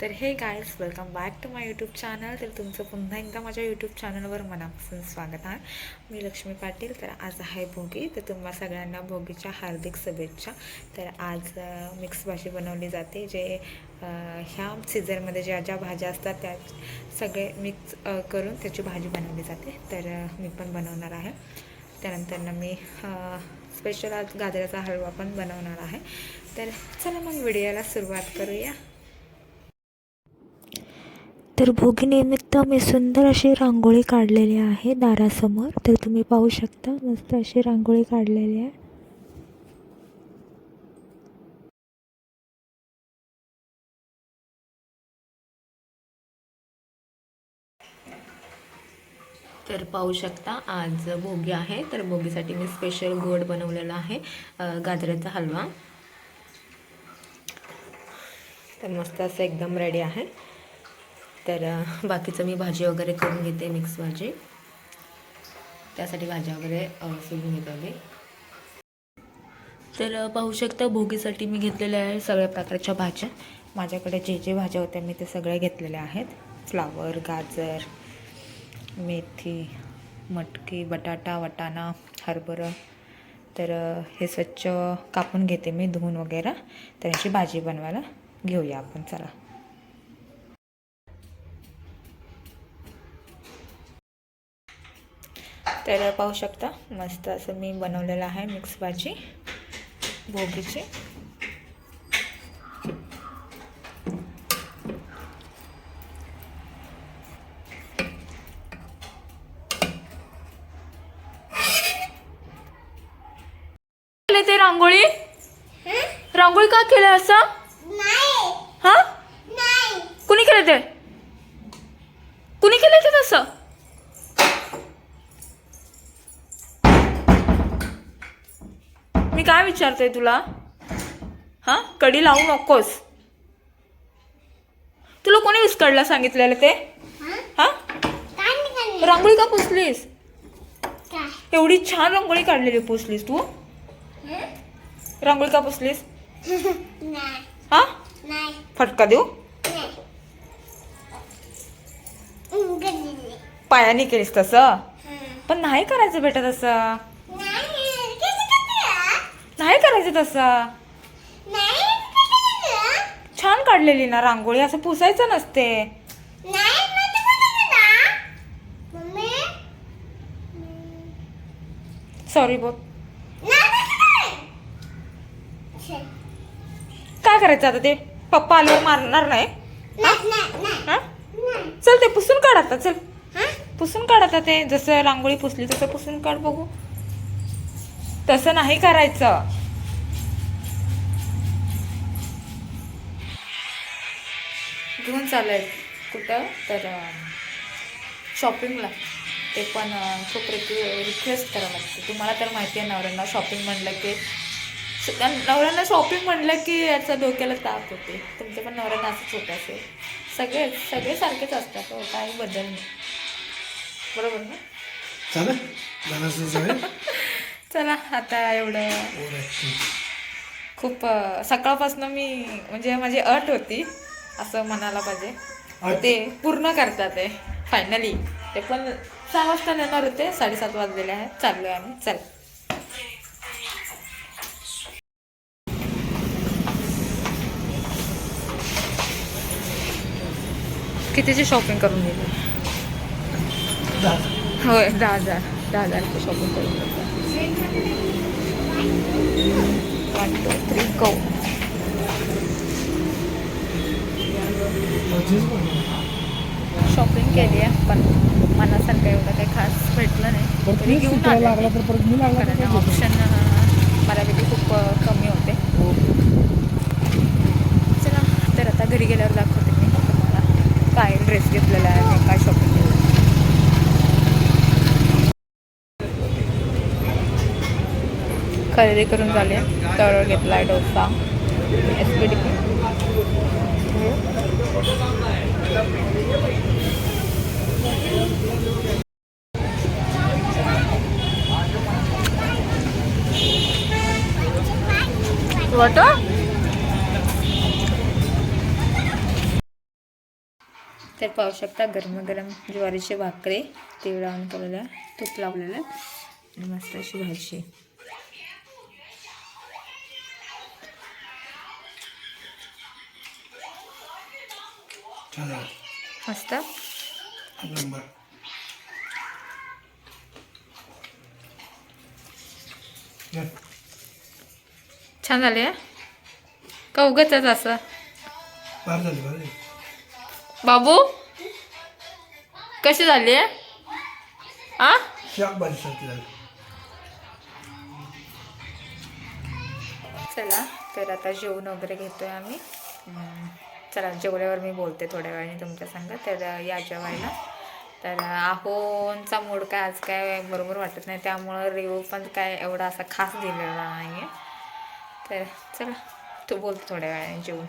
तर हे guys welcome back to my YouTube channel तर तुमचं पुन्हा एकदा माझ्या यूट्यूब चॅनलवर मनापासून स्वागत आहे मी लक्ष्मी पाटील तर आज आहे भोगी. तर तुम्हा सगळ्यांना भोगीच्या हार्दिक शुभेच्छा. तर आज मिक्स भाजी बनवली जाते जे ह्या सीझनमध्ये ज्या ज्या भाज्या असतात त्या सगळे मिक्स करून त्याची भाजी बनवली जाते. तर मी पण बनवणार आहे. त्यानंतर मी स्पेशल आज गाजराचा हलवा पण बनवणार आहे. तर चला मग व्हिडिओला सुरुवात करूया. तर भोगीनिमित्त मी सुंदर अशी रांगोळी काढलेली आहे दारासमोर. तर तुम्ही पाहू शकता मस्त अशी रांगोळी काढलेली आहे. तर पाहू शकता आज भोगी आहे. तर भोगीसाठी मी स्पेशल गोड बनवलेला आहे गाजराचा हलवा. तर मस्त असं एकदम रेडी आहे. तर बाकीचं मी भाजी वगैरे करून घेते मिक्स भाजी. त्यासाठी भाज्या वगैरे अ, सोलून घेतो मी तर पाहू शकता भोगीसाठी मी घेतलेल्या आहे सगळ्या प्रकारच्या भाज्या. माझ्याकडे जे जे भाज्या होत्या मी ते सगळ्या घेतलेल्या आहेत. फ्लावर गाजर मेथी मटकी बटाटा वटाणा हरभरा. तर हे स्वच्छ कापून घेते मी धुवून वगैरे. तर अशी भाजी बनवायला घेऊया आपण चला. तर पाहू शकता. मस्त असं मी बनवलेलं आहे मिक्स भाजी. भोगीची. ते रांगोळी? रांगोळी का केलं असं? हा? कुणी केलं ते? कुणी केलं ते तसं विचारतोय तुला. हा? कडी लावू नकोस. तुला कोणी विस्कडला सांगितलेलं ते? हा? रांगोळी का पुसलीस? एवढी छान रांगोळी काढलेली पुसलीस तू. रांगोळी का पुसलीस? हा? फटका देऊ? पायाने केलीस तसं? पण नाही करायचं बेटा तसं. नाही करायचं तसं. छान काढलेली ना रांगोळी असं पुसायचं नसते. सॉरी बोल. काय करायचं आता ते? पप्पा आल्यावर मारणार नाही? हा? चल ते पुसून काढ आता चल. पुसून काढ आता ते. जसं रांगोळी पुसली तसं पुसून काढ बघू. तसं नाही करायचं. घेऊन चालय कुठं? तर शॉपिंगला ते पण खूप रिक्वे रिक्वेस्ट करावं लागते. तुम्हाला तर माहिती आहे नवऱ्यांना शॉपिंग म्हणलं की नवऱ्यांना शॉपिंग म्हणलं की याचा डोक्याला ताप होते. तुमच्या पण नवऱ्यांना असंच होत असेल. सगळे सगळे सारखेच असतात हो काही बदल नाही. बरोबर ना? चला आता एवढं. खूप सकाळपासून मी म्हणजे माझी अट होती असं म्हणायला पाहिजे? ते पूर्ण करतात ते फायनली ते पण सहा वाजता नेणार होते साडेसात वाजलेले आहेत. चाललोय आम्ही चल. कितीची शॉपिंग करून गेली होय दहा हजार दहा हजारची शॉपिंग करून one two three go shopping केली आहे पण मनासारखं एवढं काही खास भेटलं नाही. तरी घेऊन कारण? ऑप्शन बऱ्यापैकी खूप अ, कमी होते. चला तर आता घरी गेल्यावर दाखवते मी तुम्हाला. काय ड्रेस घेतलेला आहे काय शॉपिंग खरेदी करून झाले. तर घेतला आहे dosa S P D what तर पाहू शकता गरम ज्वारीची भाकरी. तीळ लावून केलेलं आहे तूप लावलेलं. आहे आणि मस्त अशी भाजी. मस्त. छान झाले का उगच असं? बाबू कशी झाली आ? चला तर आता जेवण वगैरे घेतोय आम्ही. चला जेवल्यावर मी बोलते थोड्या वेळाने तुमच्या संग तर या जेवायला. तर आहोंचा मूड काय आज काय बरोबर वाटत नाही त्यामुळं रिव्ह्यू पण काय एवढा असा खास दिलेला नाही आहे तर चला तू बोलतो थोड्या वेळाने जेवून.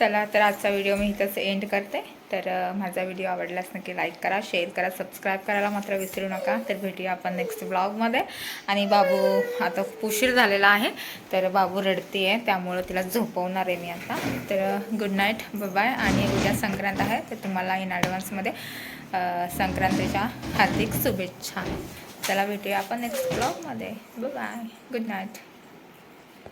चला तर आजचा व्हिडिओ मी इथंच एंड करते. तर माझा व्हिडिओ आवडल्यास नक्की लाईक करा शेअर करा सबस्क्राईब करायला मात्र विसरू नका. तर भेटूया आपण नेक्स्ट ब्लॉगमध्ये आणि बाबू आता उशीर झालेला आहे तर बाबू रडते आहे त्यामुळं तिला झोपवणार आहे मी आता. तर गुड नाईट बाय आणि उद्या संक्रांत आहे तर तुम्हाला इन ॲडव्हान्समध्ये संक्रांतीच्या हार्दिक शुभेच्छा. चला भेटूया आपण नेक्स्ट ब्लॉगमध्ये बाय गुड नाईट